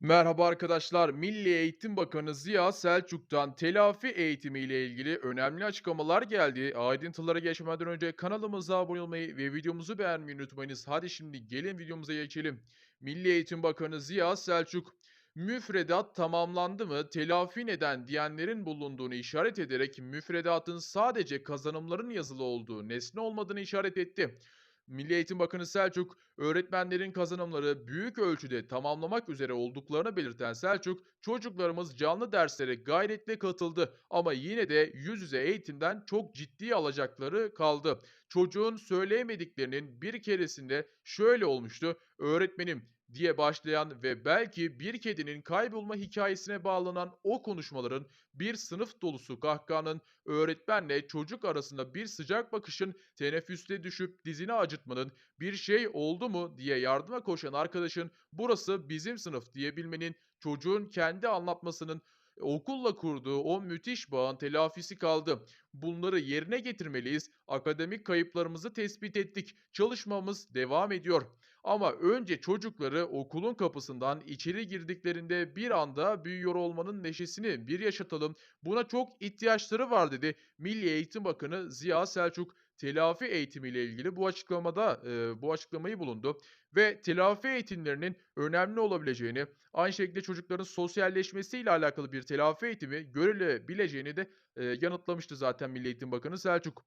Merhaba arkadaşlar. Milli Eğitim Bakanı Ziya Selçuk'tan telafi eğitimi ile ilgili önemli açıklamalar geldi. Ayrıntılara geçmeden önce kanalımıza abone olmayı ve videomuzu beğenmeyi unutmayınız. Hadi şimdi gelin videomuza geçelim. Milli Eğitim Bakanı Ziya Selçuk, müfredat tamamlandı mı, telafi neden diyenlerin bulunduğunu işaret ederek müfredatın sadece kazanımların yazılı olduğu, nesne olmadığını işaret etti. Milli Eğitim Bakanı Selçuk, öğretmenlerin kazanımları büyük ölçüde tamamlamak üzere olduklarını belirten Selçuk, çocuklarımız canlı derslere gayretle katıldı ama yine de yüz yüze eğitimden çok ciddi alacakları kaldı. Çocuğun söyleyemediklerinin bir keresinde şöyle olmuştu, öğretmenim diye başlayan ve belki bir kedinin kaybolma hikayesine bağlanan o konuşmaların bir sınıf dolusu kahkahanın öğretmenle çocuk arasında bir sıcak bakışın teneffüste düşüp dizini acıtmanın bir şey oldu mu diye yardıma koşan arkadaşın burası bizim sınıf diyebilmenin çocuğun kendi anlatmasının okulla kurduğu o müthiş bağın telafisi kaldı. Bunları yerine getirmeliyiz. Akademik kayıplarımızı tespit ettik. Çalışmamız devam ediyor. Ama önce çocukları okulun kapısından içeri girdiklerinde bir anda büyüyor olmanın neşesini bir yaşatalım. Buna çok ihtiyaçları var dedi Milli Eğitim Bakanı Ziya Selçuk telafi eğitimiyle ilgili bu açıklamada e, bu açıklamayı bulundu ve telafi eğitimlerinin önemli olabileceğini, aynı şekilde çocukların sosyalleşmesiyle alakalı bir telafi eğitimi görülebileceğini de e, yanıtlamıştı zaten Milli Eğitim Bakanı Selçuk.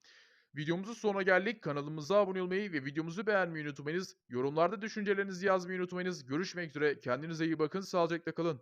Videomuzun sonuna geldik. Kanalımıza abone olmayı ve videomuzu beğenmeyi unutmayınız. Yorumlarda düşüncelerinizi yazmayı unutmayınız. Görüşmek üzere. Kendinize iyi bakın. Sağlıcakla kalın.